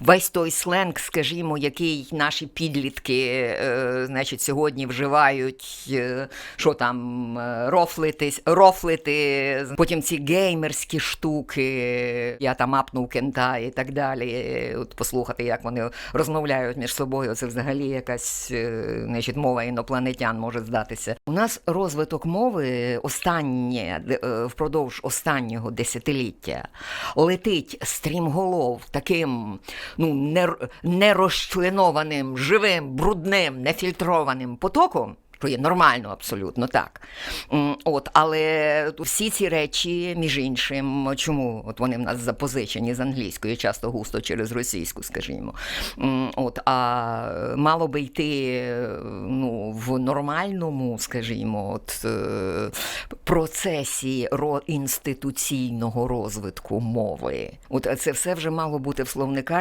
весь той сленг, скажімо, який наші підлітки, е, значить, сьогодні вживають, е, що там, е, рофлитись, рофлити, потім ці геймерські штуки, я там апнув кента і так далі. От послухати, як вони розмовляють між собою, це взагалі якась значить, мова інопланетян може здатися. У нас розвиток мови останнє впродовж останнього десятиліття летить стрімголов таким ну, нер- нерозчленованим, живим, брудним, нефільтрованим потоком. Що є нормально абсолютно так. От, але всі ці речі, між іншим, чому от вони в нас запозичені з англійської, часто густо через російську, скажімо. От, а мало би йти ну, в нормальному, скажімо, от, е, процесі інституційного розвитку мови. От це все вже мало бути в словниках